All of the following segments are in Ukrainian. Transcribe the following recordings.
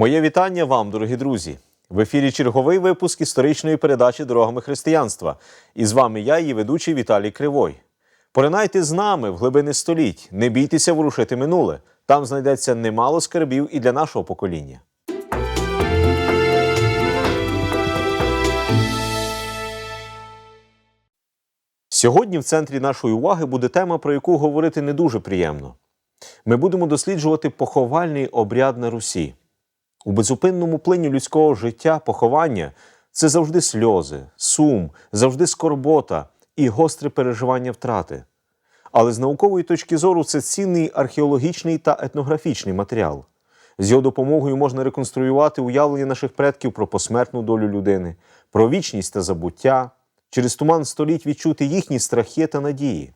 Моє вітання вам, дорогі друзі. В ефірі черговий випуск історичної передачі Дорогами християнства. І з вами я, її ведучий Віталій Кривой. Поринайте з нами в глибини століть, не бійтеся ворушити минуле. Там знайдеться немало скарбів і для нашого покоління. Сьогодні в центрі нашої уваги буде тема, про яку говорити не дуже приємно. Ми будемо досліджувати поховальний обряд на Русі. У безупинному плині людського життя поховання це завжди сльози, сум, завжди скорбота і гостре переживання втрати. Але з наукової точки зору це цінний археологічний та етнографічний матеріал. З його допомогою можна реконструювати уявлення наших предків про посмертну долю людини, про вічність та забуття, через туман століть відчути їхні страхи та надії.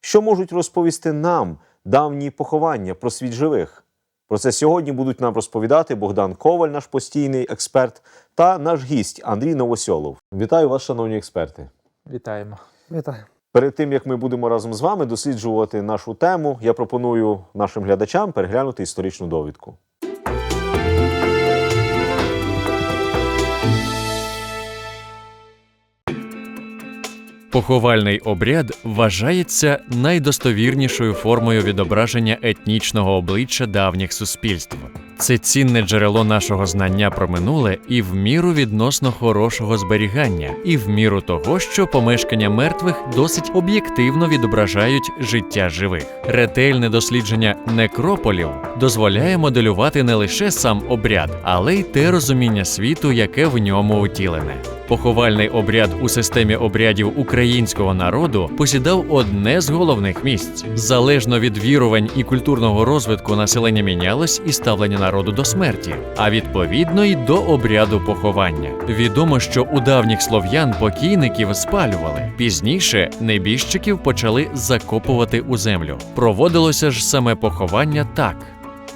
Що можуть розповісти нам давні поховання про світ живих? Про це сьогодні будуть нам розповідати Богдан Коваль, наш постійний експерт, та наш гість Андрій Новосьолов. Вітаю вас, шановні експерти. Вітаємо. Вітаю. Перед тим як ми будемо разом з вами досліджувати нашу тему, я пропоную нашим глядачам переглянути історичну довідку. Поховальний обряд вважається найдостовірнішою формою відображення етнічного обличчя давніх суспільств. Це цінне джерело нашого знання про минуле і в міру відносно хорошого зберігання, і в міру того, що помешкання мертвих досить об'єктивно відображають життя живих. Ретельне дослідження некрополів дозволяє моделювати не лише сам обряд, але й те розуміння світу, яке в ньому утілене. Поховальний обряд у системі обрядів українського народу посідав одне з головних місць. Залежно від вірувань і культурного розвитку населення мінялось і ставлення народу до смерті, а відповідно й до обряду поховання. Відомо, що у давніх слов'ян покійників спалювали. Пізніше небіжчиків почали закопувати у землю. Проводилося ж саме поховання так.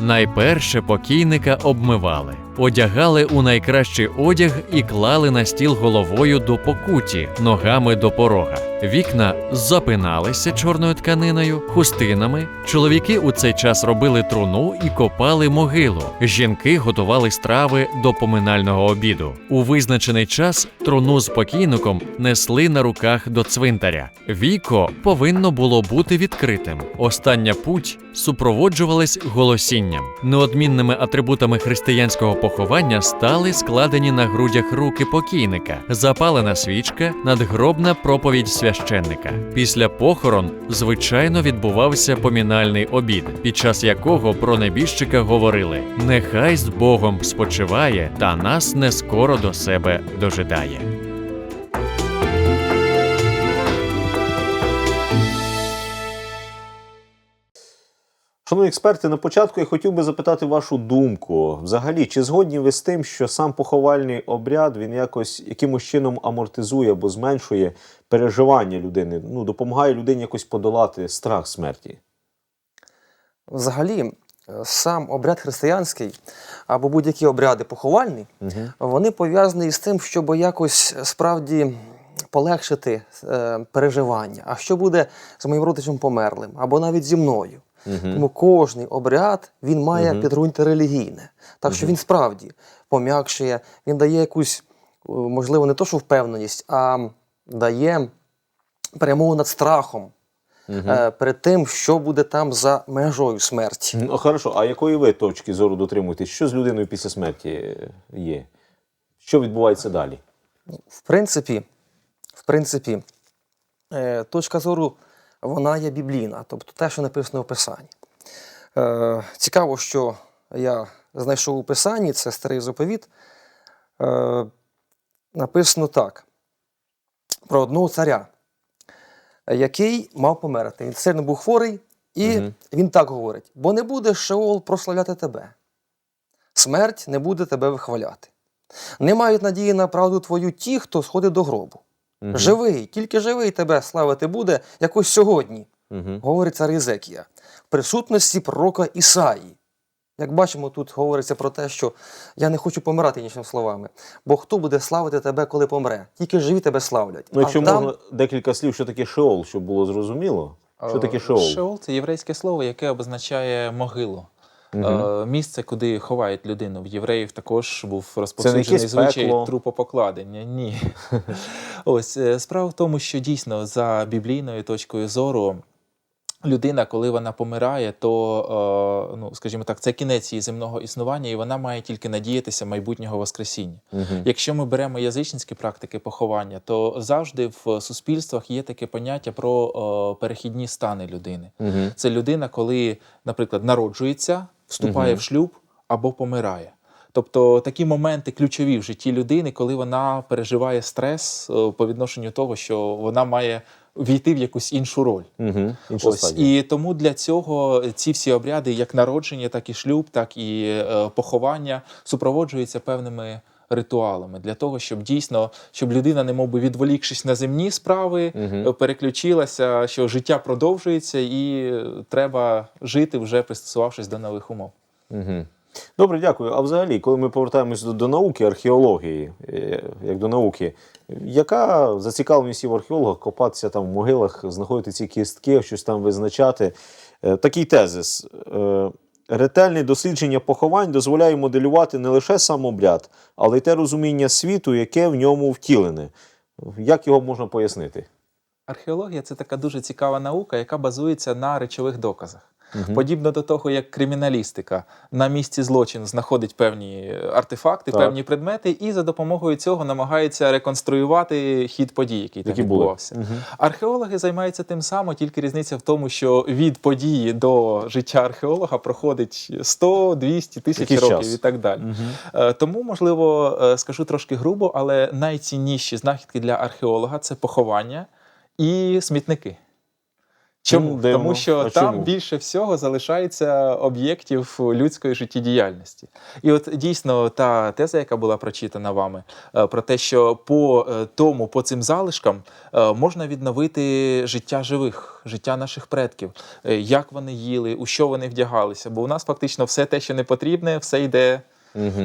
Найперше покійника обмивали, одягали у найкращий одяг і клали на стіл головою до покуті, ногами до порога. Вікна запиналися чорною тканиною, хустинами. Чоловіки у цей час робили труну і копали могилу. Жінки готували страви до поминального обіду. У визначений час труну з покійником несли на руках до цвинтаря. Віко повинно було бути відкритим. Остання путь супроводжувалась голосінням. Неодмінними атрибутами християнського поховання стали складені на грудях руки покійника, запалена свічка, надгробна проповідь священника. Після похорон, звичайно, відбувався помінальний обід, під час якого про небіжчика говорили: нехай з Богом спочиває, та нас не скоро до себе дожидає. Шановні експерти, на початку я хотів би запитати вашу думку. Взагалі, чи згодні ви з тим, що сам поховальний обряд він якось якимось чином амортизує або зменшує переживання людини, ну допомагає людині якось подолати страх смерті? Взагалі, сам обряд християнський або будь-які обряди поховальні, Угу. вони пов'язані з тим, щоб якось справді полегшити е, переживання. А що буде з моїм родичем померлим, або навіть зі мною? Тому кожний обряд він має Мгм. підґрунтя релігійне. Так що він справді пом'якшує, він дає якусь, е, можливо, не то, що впевненість, а дає перемогу над страхом. е, перед тим, що буде там за межою смерті. Ну, хорошо, а якої ви точки зору дотримуєтесь? Що з людиною після смерті є? Що відбувається далі? В принципі, в принципі, е, точка зору вона є біблійна, тобто те, що написано в Писанні. Е, цікаво, що я знайшов у Писанні, це старий заповіт. Е, написано так: про одного царя, який мав померти. Він сильно був хворий, і Мгм. він так говорить: бо не буде Шеол прославляти тебе. Смерть не буде тебе вихваляти. Не мають надії на правду твою ті, хто сходить до гробу. Мгм. Живий, тільки живий тебе славити буде, як ось сьогодні, Мгм. говорить цар Єзекія, в присутності пророка Ісаї. Як бачимо, тут говориться про те, що я не хочу помирати іншими словами. Бо хто буде славити тебе, коли помре? Тільки живі тебе славлять. Ну, якщо а там, можна декілька слів, що таке Шеол, щоб було зрозуміло. Що таке Е, Шеол? Шеол це єврейське слово, яке обозначає могилу. Е, Місце, куди ховають людину. В євреїв також був розповсюджений звичай трупопокладення. Ні. Ось е, справа в тому, що дійсно за біблійною точкою зору. Людина, коли вона помирає, то, е, ну, скажімо так, це кінець її земного існування, і вона має тільки надіятися майбутнього Воскресіння. Якщо ми беремо язичницькі практики поховання, то завжди в суспільствах є таке поняття про е, перехідні стани людини. Це людина, коли, наприклад, народжується, вступає в шлюб або помирає. Тобто такі моменти ключові в житті людини, коли вона переживає стрес е, по відношенню того, що вона має війти в якусь іншу роль. Угу. Ось і тому для цього ці всі обряди, як народження, так і шлюб, так і е, поховання, супроводжуються певними ритуалами для того, щоб дійсно, щоб людина, не би відволікшись на земні справи, е, переключилася, що життя продовжується, і треба жити вже пристосувавшись до нових умов. Угу. Добре, дякую. А взагалі, коли ми повертаємось до, до науки, археології, е, як до науки, яка зацікавленість в археологах копатися там в могилах, знаходити ці кістки, щось там визначати? Е, Такий тезис. Е, Ретельне дослідження поховань дозволяє моделювати не лише сам обряд, але й те розуміння світу, яке в ньому втілене. Як його можна пояснити? Археологія це така дуже цікава наука, яка базується на речових доказах. Подібно до того, як криміналістика на місці злочину знаходить певні артефакти, Так. певні предмети, і за допомогою цього намагається реконструювати хід подій, який там відбувався. Археологи займаються тим самим, тільки різниця в тому, що від події до життя археолога проходить 100, 200 тисяч років час. і так далі. Е, Тому, можливо, е, скажу трошки грубо, але найцінніші знахідки для археолога це поховання і смітники. Чому? Дивно. Тому що А там чому? більше всього залишається об'єктів людської життєдіяльності. І от дійсно та теза, яка була прочитана вами, е, про те, що по е, тому, по цим залишкам е, можна відновити життя живих, життя наших предків, як вони їли, у що вони вдягалися. Бо у нас фактично все те, що не потрібне, все йде.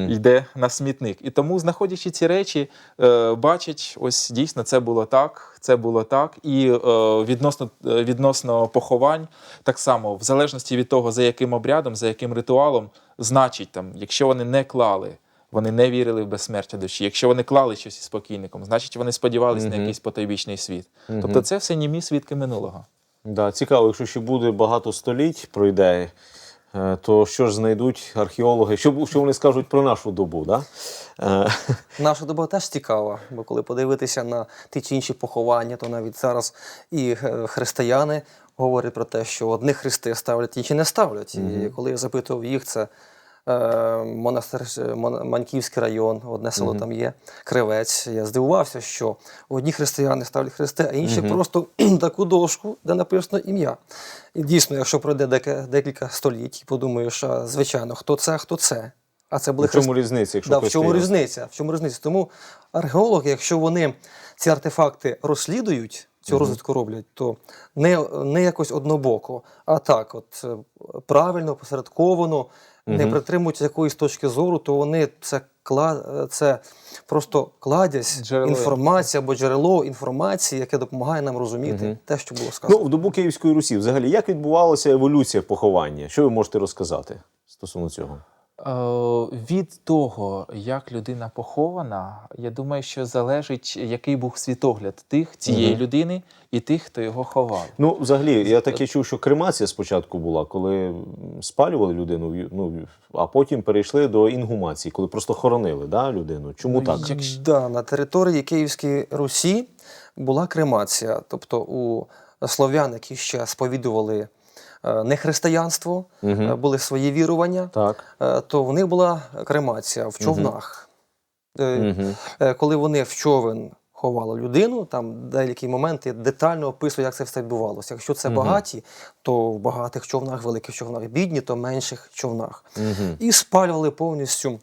Йде на смітник. І тому, знаходячи ці речі, е, бачать, ось дійсно це було так, це було так. І е, відносно, е, відносно поховань, так само, в залежності від того, за яким обрядом, за яким ритуалом, значить, там, якщо вони не клали, вони не вірили в безсмертя душі. Якщо вони клали щось із спокійником, значить вони сподівалися на якийсь потойбічний світ. Тобто це все німі свідки минулого. Да, цікаво, якщо ще буде багато століть пройде, то що ж знайдуть археологи? Що, що вони скажуть про нашу добу? Да? Е, Наша доба теж цікава, бо коли подивитися на ті чи інші поховання, то навіть зараз і е, християни говорять про те, що одних хрести ставлять, інші не ставлять. І коли я запитував їх, це е, монастир, е, Маньківський район, одне село там є, Кривець. Я здивувався, що одні християни ставлять хрести, а інші просто таку дошку, де написано ім'я. І дійсно, якщо пройде декілька століть, подумаєш, а, звичайно, хто це, а хто це. А це були в чому христи- різниця, якщо Да, в чому різниця? В чому різниця? Тому археологи, якщо вони ці артефакти розслідують, цю розвідку роблять, то не, не якось однобоко, а так, от е, правильно, посередковано, не притримуються якоїсь точки зору, то вони це кла- е, це просто кладязь, Джерело. інформація або джерело інформації, яке допомагає нам розуміти те, що було сказано. Ну, в добу Київської Русі, взагалі, як відбувалася еволюція поховання? Що ви можете розказати стосовно цього? Е, Від того, як людина похована, я думаю, що залежить, який був світогляд тих цієї людини і тих, хто його ховав. Ну, взагалі, я таке чув, що кремація спочатку була, коли спалювали людину, ну, а потім перейшли до інгумації, коли просто хоронили да, людину. Чому так? Ну, Якщо- Да, на території Київської Русі була кремація. Тобто у слов'ян, які ще сповідували не християнство, е, були свої вірування, Так. е, то в них була кремація в човнах. Е, е, Коли вони в човен ховали людину, там деякі моменти детально описують, як це все відбувалося. Якщо це багаті, то в багатих човнах, великих човнах, бідні, то в менших човнах. І спалювали повністю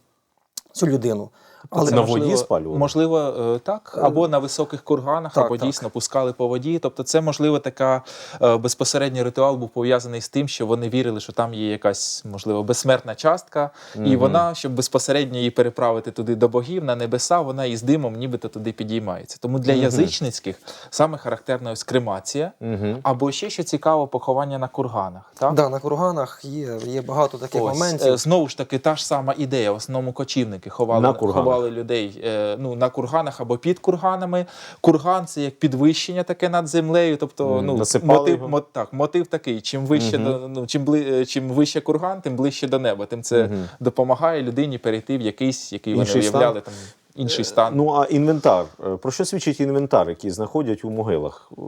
цю людину. Але на воді спалювали? Можливо, е, так, або на високих курганах, так, або так. дійсно пускали по воді. Тобто, це можливо така е, безпосередній ритуал був пов'язаний з тим, що вони вірили, що там є якась можливо безсмертна частка, і вона, щоб безпосередньо її переправити туди до богів на небеса, вона із димом нібито туди підіймається. Тому для язичницьких саме характерна ось кремація, Угу. або ще що цікаво, поховання на курганах. Так? Да, на курганах є, є багато таких Ось, моментів. е, знову ж таки, та ж сама ідея. В основному кочівники ховали, На курганах. Ховали людей е, ну, на курганах або під курганами. Курган це як підвищення таке над землею. Тобто, ну, насипали мотив, його. мо, так, мотив такий: чим вище Мгм. до ну, чим, бли, е, чим вище курган, тим ближче до неба. Тим це Мгм. допомагає людині перейти в якийсь, який вони Інший уявляли там інший стан. Ну а інвентар. Е, Про що свідчить інвентар, який знаходять у могилах е,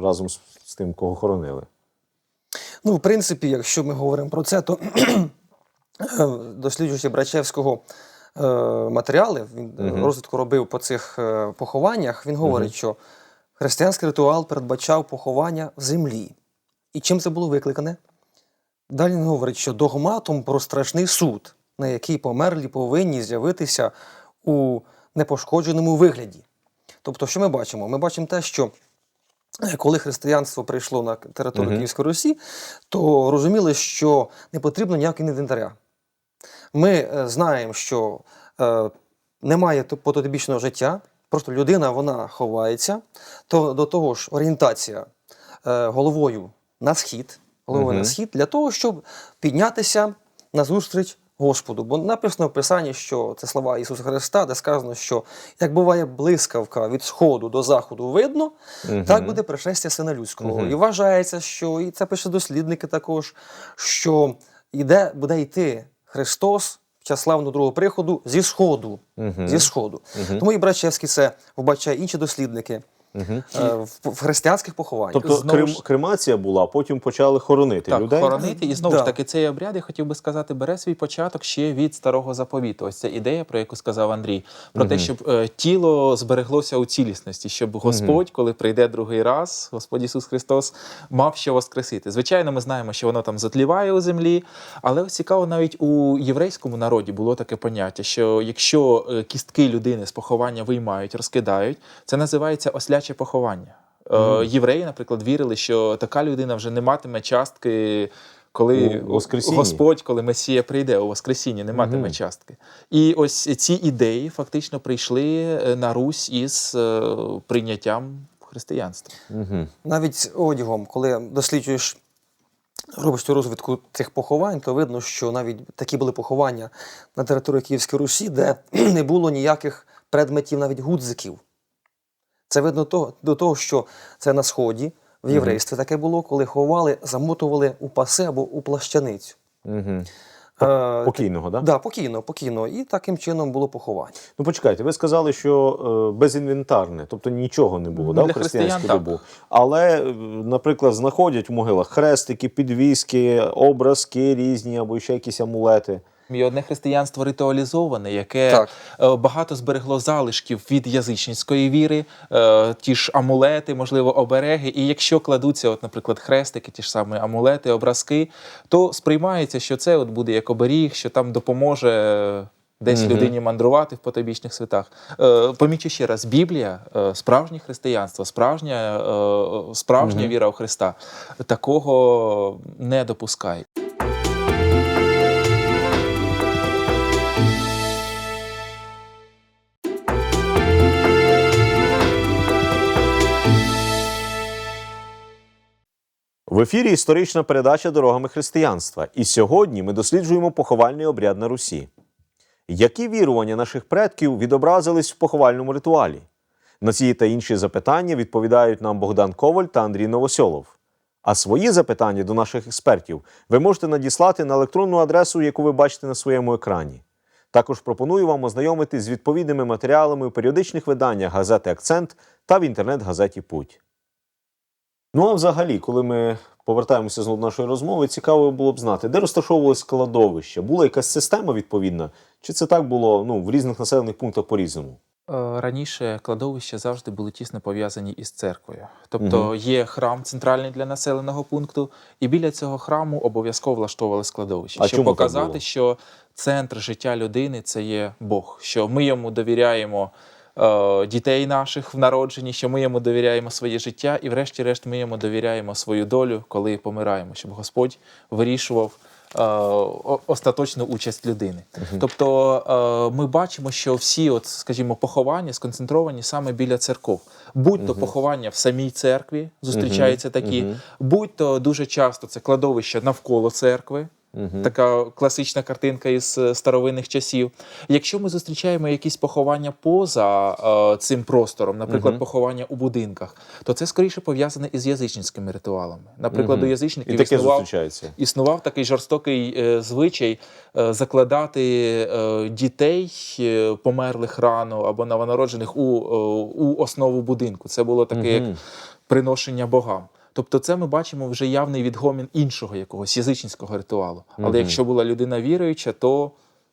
разом з, з тим, кого хоронили? Ну, в принципі, якщо ми говоримо про це, то досліджуючи Брачевського е, матеріали, він е, Мгм. розвідку робив по цих е, похованнях, він говорить, що християнський ритуал передбачав поховання в землі. І чим це було викликане? Далі він говорить, що догматом про страшний суд, на який померлі повинні з'явитися у непошкодженому вигляді. Тобто, що ми бачимо? Ми бачимо те, що е, коли християнство прийшло на територію Мгм. Київської Русі, то розуміли, що не потрібно ніякого інвентаря. Ми е, знаємо, що е, немає то- потойбічного життя, просто людина вона ховається, то до того ж орієнтація е, головою на схід, головою Мгм. на схід для того, щоб піднятися на зустріч Господу. Бо написано в Писанні, що це слова Ісуса Христа, де сказано, що як буває блискавка від сходу до заходу видно, Мгм. так буде пришестя сина людського. Мгм. І вважається, що і це пише дослідники також, що йде, буде йти Христос в час славного другого приходу зі сходу. Угу. Зі сходу. Угу. Тому і Брачевський це вбачає інші дослідники Е, в, в християнських похованнях. Тобто Знову крем, ж- кремація була, потім почали хоронити Так, людей. хоронити. І знову Да. ж таки, цей обряд, я хотів би сказати, бере свій початок ще від старого заповіту. Ось ця ідея, про яку сказав Андрій, про те, щоб е, тіло збереглося у цілісності, щоб Господь, коли прийде другий раз, Господь Ісус Христос, мав що воскресити. Звичайно, ми знаємо, що воно там затліває у землі, але ось цікаво, навіть у єврейському народі було таке поняття, що якщо е, кістки людини з поховання виймають, розкидають, це називається осляче поховання. Е, Євреї, наприклад, вірили, що така людина вже не матиме частки, коли У Господь, коли Месія прийде у Воскресінні, не матиме Мгм. частки. І ось ці ідеї фактично прийшли е, на Русь із е, прийняттям християнства. Угу. Навіть з одягом, коли досліджуєш, робиш цю розвідку цих поховань, то видно, що навіть такі були поховання на території Київської Русі, де не було ніяких предметів, навіть гудзиків. Це видно того, до того, що це на сході, в єврействі таке було, коли ховали, замотували у паси або у плащаницю. Угу. Покійного, так? Да, покійно, покійно. І таким чином було поховання. Ну почекайте, ви сказали, що е, безінвентарне, тобто нічого не було да, в християнську християн так. Але, е, наприклад, знаходять в могилах хрестики, підвіски, образки різні або ще якісь амулети. І одне християнство ритуалізоване, яке Так. е, багато зберегло залишків від язичницької віри, е, ті ж амулети, можливо, обереги. І якщо кладуться, от, наприклад, хрестики, ті ж самі амулети, образки, то сприймається, що це от буде як оберіг, що там допоможе. е, Десь Мгм. людині мандрувати в потойбічних святах. Е, помічу ще раз: Біблія, е, справжнє християнство, справжня, е, справжня Мгм. віра у Христа такого не допускає. В ефірі історична передача Дорогами християнства. І сьогодні ми досліджуємо поховальний обряд на Русі. Які вірування наших предків відобразились в поховальному ритуалі? На ці та інші запитання відповідають нам Богдан Коваль та Андрій Новосьолов. А свої запитання до наших експертів ви можете надіслати на електронну адресу, яку ви бачите на своєму екрані. Також пропоную вам ознайомитись з відповідними матеріалами у періодичних виданнях газети Акцент та в інтернет-газеті Путь. Ну а взагалі, коли ми повертаємося знову до нашої розмови, цікаво було б знати, де розташовувалось складовище, була якась система відповідна, чи це так було ну, в різних населених пунктах по-різному? Е, Раніше кладовища завжди були тісно пов'язані із церквою. Тобто є храм центральний для населеного пункту, і біля цього храму обов'язково влаштовували складовище, А щоб показати, що центр життя людини це є Бог, що ми йому довіряємо дітей наших в народженні, що ми йому довіряємо своє життя, і, врешті-решт, ми йому довіряємо свою долю, коли помираємо, щоб Господь вирішував. е, Остаточну участь людини. Тобто е, ми бачимо, що всі, от, скажімо, поховання сконцентровані саме біля церков. Будь-то поховання в самій церкві зустрічаються такі, будь-то дуже часто це кладовище навколо церкви. Така класична картинка із е, старовинних часів. Якщо ми зустрічаємо якісь поховання поза е, цим простором, наприклад, поховання у будинках, то це скоріше пов'язане із язичницькими ритуалами. Наприклад, Мгм. у язичників І існував, існував такий жорстокий е, звичай е, закладати е, дітей е, померлих рано або новонароджених у, е, у основу будинку. Це було таке як приношення богам. Тобто, це ми бачимо вже явний відгомін іншого якогось язичницького ритуалу. Але Мгм. якщо була людина віруюча, то,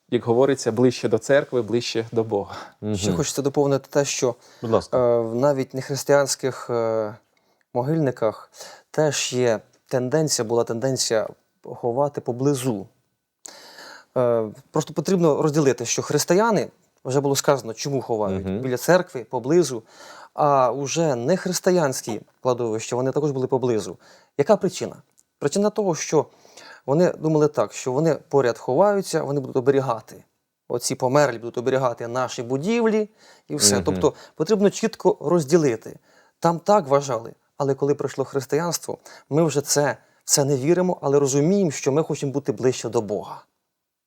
як говориться, ближче до церкви, ближче до Бога. Ще хочеться доповнити те, що Будь ласка. е, в навіть нехристиянських е, могильниках теж є тенденція, була тенденція ховати поблизу. Е, просто потрібно розділити, що християни, вже було сказано, чому ховають Мгм. біля церкви, поблизу, а вже нехристиянські кладовища, вони також були поблизу. Яка причина? Причина того, що вони думали так, що вони поряд ховаються, вони будуть оберігати. Оці померлі будуть оберігати наші будівлі і все. Мгм. Тобто потрібно чітко розділити. Там так вважали. Але коли прийшло християнство, ми вже це, це не віримо, але розуміємо, що ми хочемо бути ближче до Бога.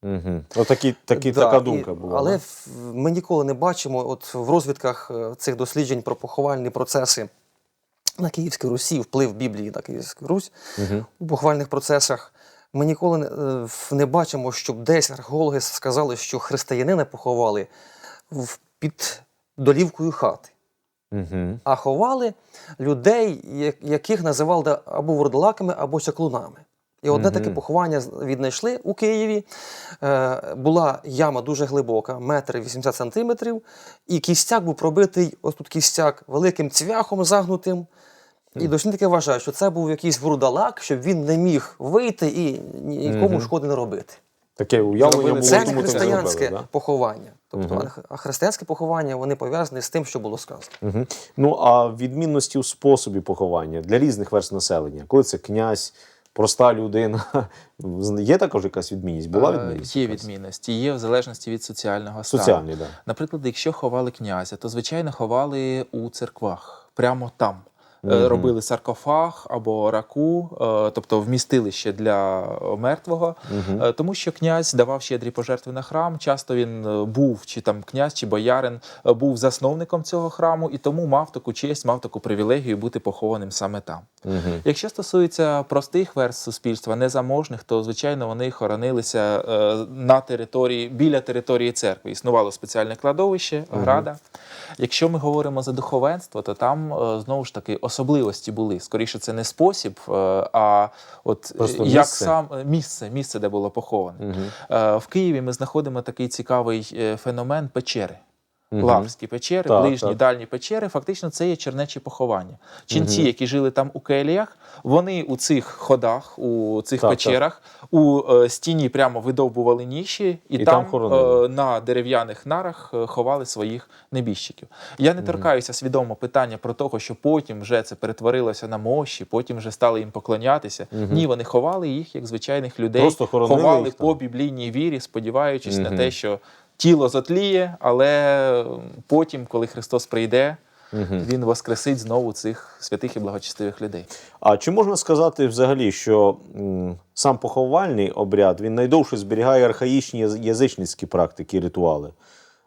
Угу. Отакі, такі, Да, така і- думка була. Але да? ми ніколи не бачимо от в розвідках е, цих досліджень про поховальні процеси на Київській Русі, вплив Біблії на Київську Русь Мгм. у поховальних процесах. Ми ніколи не, е, не бачимо, щоб десь археологи сказали, що християнина поховали в- під долівкою хати. Мгм. а ховали людей, яких називали або вурдалаками, або чаклунами. І одне таке поховання віднайшли у Києві. Е, була яма дуже глибока, метр 80 сантиметрів, і кістяк був пробитий, ось тут кістяк, великим цвяхом загнутим. І дослідники вважають, що це був якийсь вурдалак, щоб він не міг вийти і ні- нікому шкоди не робити. Таке уявлення було, Це не християнське да? поховання. Тобто, Мгм. а християнське поховання вони пов'язані з тим, що було сказано. Угу. Ну а відмінності у способі поховання для різних верст населення, коли це князь, проста людина, є також якась відмінність? Була Е, відмінність? Є якась? відмінності, є в залежності від соціального стану. Соціальний. Да. Наприклад, якщо ховали князя, то звичайно ховали у церквах, прямо там. Мгм. Робили саркофаг або раку, е, тобто вмістилище для мертвого. Е, тому що князь давав щедрі пожертви на храм. Часто він був, чи там князь, чи боярин, був засновником цього храму, і тому мав таку честь, мав таку привілегію бути похованим саме там. Мгм. Якщо стосується простих верст суспільства, незаможних, то звичайно вони хоронилися на території біля території церкви. Існувало спеціальне кладовище, града. Якщо ми говоримо за духовенство, то там знову ж таки особливості були. Скоріше, це не спосіб, е, а от Просто е, як місце. сам е, місце, місце, де було поховане. Е, В Києві ми знаходимо такий цікавий феномен печери. Мгм. Лаврські печери, Так, ближні, так. дальні печери, фактично це є чернечі поховання. Ченці, які жили там у келіях, вони у цих ходах, у цих Так, печерах, у е, стіні прямо видовбували ніші, і, І там, там е, на дерев'яних нарах е, ховали своїх небіжчиків. Я не торкаюся свідомо питання про того, що потім вже це перетворилося на мощі, потім вже стали їм поклонятися. Ні, вони ховали їх як звичайних людей, Просто ховали їх по біблійній вірі, сподіваючись Мгм. на те, що тіло затліє, але потім, коли Христос прийде, Мгм. Він воскресить знову цих святих і благочестивих людей. А чи можна сказати взагалі, що м, сам поховальний обряд він найдовше зберігає архаїчні язичницькі практики і ритуали,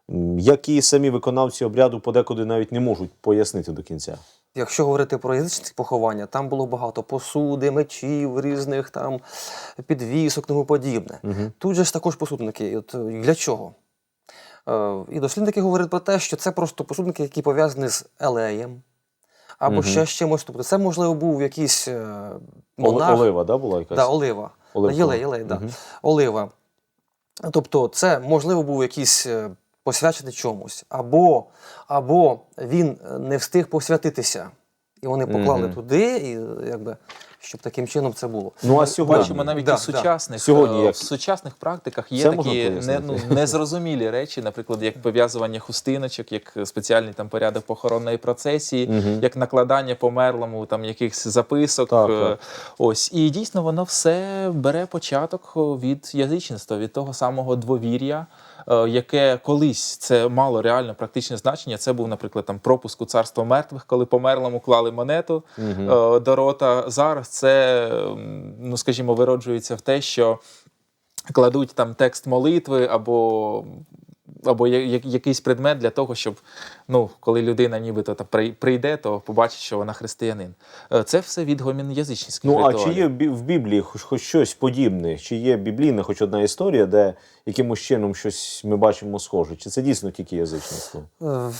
м, які самі виконавці обряду подекуди навіть не можуть пояснити до кінця? Якщо говорити про язичницькі поховання, там було багато посуди, мечів, різних там підвісок, тому подібне. Мгм. Тут же ж також посудники. От е, для чого? Е, І дослідники говорять про те, що це просто посудники, які пов'язані з елеєм або Мгм. ще з чимось. Тобто це, можливо, був якийсь е, монах. Олива, да, була якась? Да, олива. Єлей, єлей, да. Мгм. Олива. Тобто, це, можливо, був якийсь е, посвячений чомусь, або, або він не встиг посвятитися. І вони поклали Мгм. туди, і якби, щоб таким чином це було. Ну а сьогодні Бачимо навіть Да, у сучасних, Сьогодні е, як? в сучасних практиках є Це такі не, ну, незрозумілі речі, наприклад, як пов'язування хустиночок, як спеціальний там порядок похоронної процесії, Мгм. як накладання померлому там якихось записок. Так, е, так. Ось і дійсно воно все бере початок від язичництва, від того самого двовір'я. Е, Яке колись це мало реально практичне значення. Це був, наприклад, там пропуск у царство мертвих, коли померлому клали монету е, до рота. Зараз це, ну скажімо, вироджується в те, що кладуть там текст молитви або. Або я- я- якийсь предмет для того, щоб ну, коли людина нібито та при- прийде, то побачить, що вона християнин. Е, Це все відгомін язичницьких Ну а чи є в Біблії хоч, хоч щось подібне? Чи є біблійна хоч одна історія, де якимось чином щось ми бачимо схоже? Чи це дійсно тільки язичництво? Е,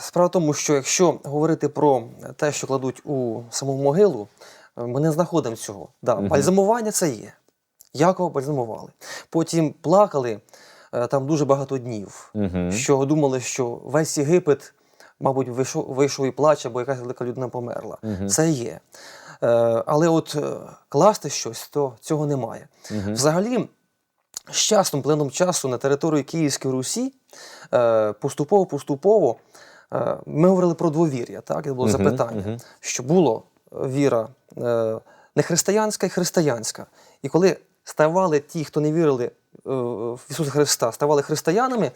Справа в тому, що якщо говорити про те, що кладуть у саму могилу, е, ми не знаходимо цього. Да. Бальзамування це є. Якова бальзамували. Потім плакали там дуже багато днів, Угу. що думали, що весь Єгипет, мабуть, вийшов, вийшов і плаче, бо якась велика людина померла. Мгм. Це є. Е, Але от е, класти щось, то цього немає. Угу. Взагалі, з часом, плином часу на території Київської Русі е, поступово-поступово е, ми говорили про двовір'я, так? Це було Мгм, запитання, мгм. що було віра е, не християнська і християнська. І коли ставали ті, хто не вірили е, в Ісуса Христа, ставали християнами,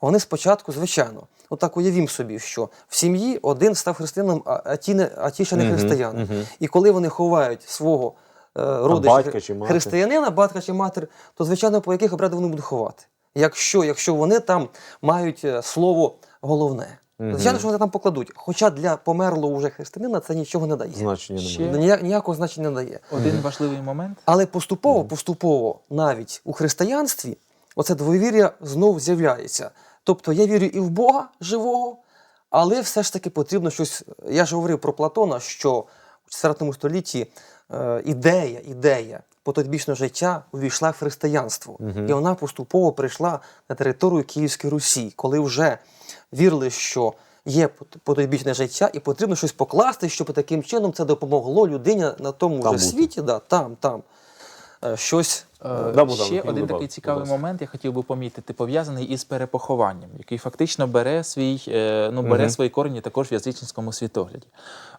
вони спочатку, звичайно, отак уявім собі, що в сім'ї один став християнином, а, ті, не, а ті ще не християни. християни. угу. І коли вони ховають свого е, родича християнина, батька чи матір, то звичайно по яких обрядах вони будуть ховати. Якщо, якщо вони там мають е, слово головне. Звичайно, що вони там покладуть. Хоча для померлого вже християнина це нічого не дає. Значення Ще- немає. Ніяк, ніякого значення не дає. Один важливий момент. Але поступово, поступово, навіть у християнстві, оце двовір'я знов з'являється. Тобто я вірю і в Бога живого, але все ж таки потрібно щось. Я ж говорив про Платона, що у 4 столітті е, ідея, ідея потойбічного життя увійшла в християнство. Мгм. І вона поступово прийшла на територію Київської Русі, коли вже вірили, що є пот- потойбічне життя, і потрібно щось покласти, щоб таким чином це допомогло людині на тому Там бути. світі, да, там, там е, щось. Е, Да, Ще один такий цікавий будь момент, я хотів би помітити, пов'язаний із перепохованням, який фактично бере свій, е, ну, бере Мгм. свої корені також в язичницькому світогляді.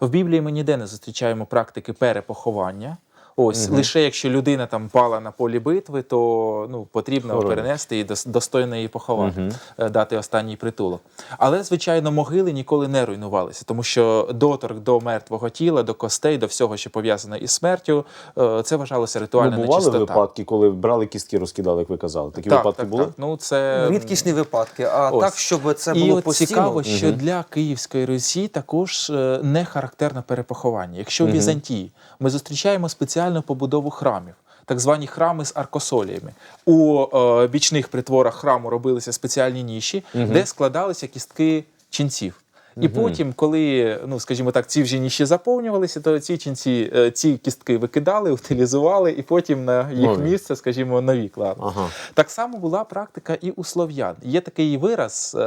В Біблії ми ніде не зустрічаємо практики перепоховання. Ось Мгм. лише якщо людина там пала на полі битви, то ну потрібно Хоронять. перенести і дос- достойно її поховати, е, дати останній притулок. Але звичайно, могили ніколи не руйнувалися, тому що доторк до мертвого тіла, до костей, до всього, що пов'язане із смертю, е, це вважалося ритуальна Ну, бували нечистота. випадки, коли брали кістки, розкидали, як ви казали. Такі так, випадки так, були? Так. Ну, це... Рідкісні випадки, а Ось. так, щоб це було постійно. цікаво, що для Київської Русі також е, не характерне перепоховання. Якщо в Візантії ми зустрічаємо спеціальну побудову храмів, так звані храми з аркосоліями. У е, бічних притворах храму робилися спеціальні ніші, Мгм. де складалися кістки ченців. І Мгм. потім, коли, ну скажімо так, ці вже ніші заповнювалися, то ці ченці е, ці кістки викидали, утилізували, і потім на їх Нові. місце, скажімо, нові клали. Ага. Так само була практика і у слов'ян. Є такий вираз, е,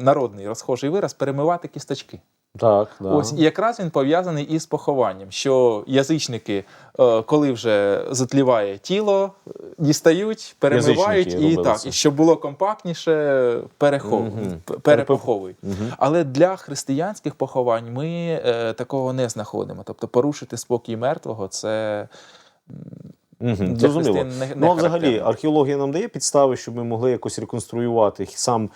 народний розхожий вираз перемивати кісточки. Так, да. Ось і якраз він пов'язаний із похованням, що язичники, е, коли вже затліває тіло, е, дістають, перемивають Язичники і робили так, це. і щоб було компактніше, перехов... Мгм. п- перепоховують. Мгм. Але для християнських поховань ми е, такого не знаходимо. Тобто порушити спокій мертвого це для Зрозуміло. не, не Ну а взагалі археологія нам дає підстави, щоб ми могли якось реконструювати сам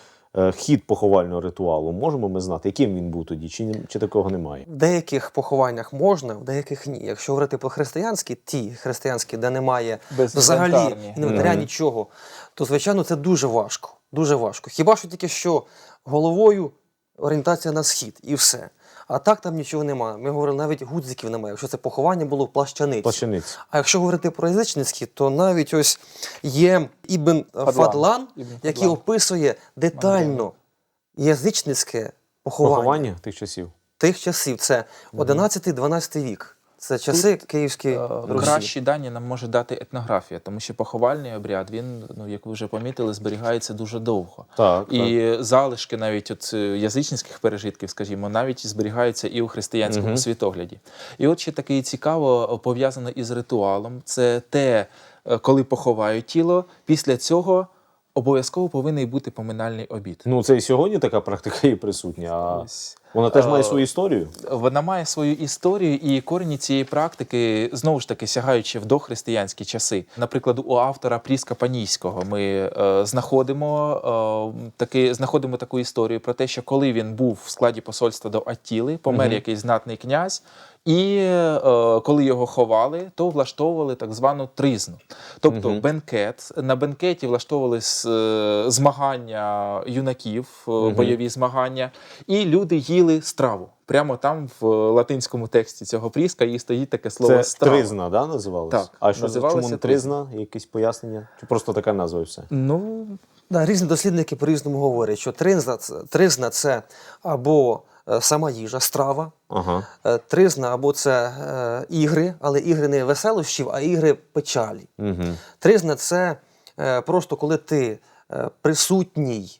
хід поховального ритуалу. Можемо ми знати, яким він був тоді, чи, ні- чи такого немає? В деяких похованнях можна, в деяких ні. Якщо говорити про християнські, ті християнські, де немає Без взагалі інвентаря mm -hmm. нічого, то звичайно це дуже важко. Дуже важко. Хіба що тільки що головою орієнтація на схід і все. А так там нічого немає. Ми говорили, навіть гудзиків немає, якщо це поховання було в плащаниці. Плащаниць. А якщо говорити про язичницькі, то навіть ось є Ібн Фадлан. Фадлан, який Фадлан. описує детально язичницьке поховання, Поховання тих часів. тих часів. Це 11-12 вік. Це часи Київські Е, Русі. Кращі дані нам може дати етнографія, тому що поховальний обряд, він, ну як ви вже помітили, зберігається дуже довго. Так, І залишки навіть от е, язичницьких пережитків, скажімо, навіть зберігаються і у християнському Мгм. світогляді. І от ще таке цікаво е, пов'язано із ритуалом. Це те, коли поховають тіло, після цього обов'язково повинен бути поминальний обід. Ну, це і сьогодні така практика є присутня. А Ось. Вона теж має Е, свою історію. Вона має свою історію і корені цієї практики знову ж таки сягаючи в дохристиянські часи. Наприклад, у автора Пріска Панійського ми е, знаходимо е, таки, знаходимо таку історію про те, що коли він був в складі посольства до Аттіли, помер Мгм. якийсь знатний князь. І е, коли його ховали, то влаштовували так звану тризну. Тобто Мгм. бенкет. На бенкеті влаштовували е, змагання юнаків, Мгм. бойові змагання, і люди їли страву. Прямо там в е, латинському тексті цього пріска і стоїть таке слово Це страва. тризна, да, називалась? Так, А що чому не тризна? Якісь пояснення? Чи просто така назва і все? Ну, Да, різні дослідники по-різному говорять, що тризна, це- тризна це або е, сама їжа, страва, Ага. е, тризна або це е, ігри, але ігри не веселощів, а ігри печалі. Угу. Тризна це е, просто коли ти е, присутній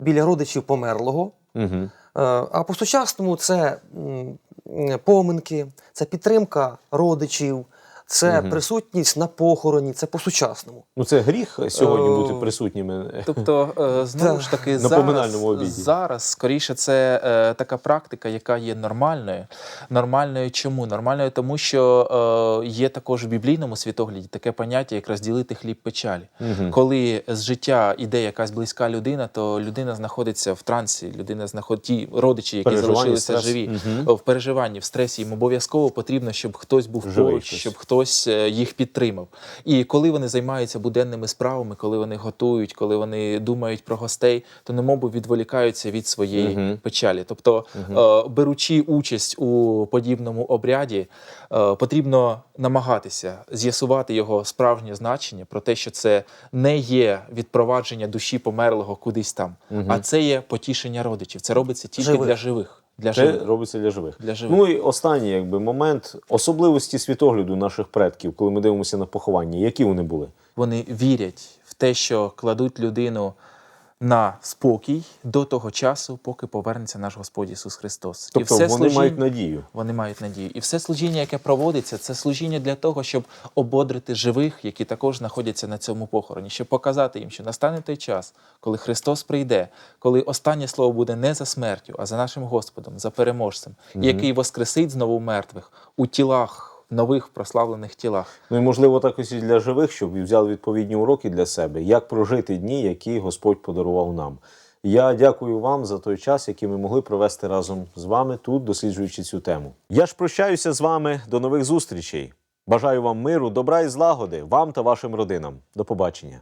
біля родичів померлого. Угу. Е, А по-сучасному це м, м, поминки, це підтримка родичів, це Мгм. присутність на похороні, це по-сучасному. Ну, це гріх сьогодні Е, бути присутніми. тобто, е, знову ж таки, На зараз, поминальному обіді. зараз скоріше це е, така практика, яка є нормальною. Нормальною чому? Нормальною, тому що е, є також в біблійному світогляді таке поняття, як розділити хліб печалі. Мгм. Коли з життя іде якась близька людина, то людина знаходиться в трансі, людина знаходить ті родичі, які залишилися стрес. живі Мгм. в переживанні, в стресі. Їм обов'язково потрібно, щоб хтось був Живий поруч, хтось. щоб хтось е, їх підтримав. І коли вони займаються буденними справами, коли вони готують, коли вони думають про гостей, то немов відволікаються від своєї Мгм. печалі. Тобто, е, беручи участь у подібному обряді, е, потрібно намагатися з'ясувати його справжнє значення про те, що це не є відпровадження душі померлого кудись там, Мгм. а це є потішення родичів. Це робиться тільки Живих. для живих. Для Це живих. робиться для живих. Для живих. Ну і останній якби момент особливості світогляду наших предків, коли ми дивимося на поховання. Які вони були? Вони вірять в те, що кладуть людину на спокій до того часу, поки повернеться наш Господь Ісус Христос. Тобто вони мають надію. Вони мають надію. І все служіння, яке проводиться, це служіння для того, щоб ободрити живих, які також знаходяться на цьому похороні, щоб показати їм, що настане той час, коли Христос прийде, коли останнє слово буде не за смертю, а за нашим Господом, за переможцем, який воскресить знову мертвих у тілах, нових прославлених тілах. Ну і можливо також і для живих, щоб взяли відповідні уроки для себе, як прожити дні, які Господь подарував нам. Я дякую вам за той час, який ми могли провести разом з вами тут, досліджуючи цю тему. Я ж прощаюся з вами до нових зустрічей. Бажаю вам миру, добра і злагоди, вам та вашим родинам. До побачення.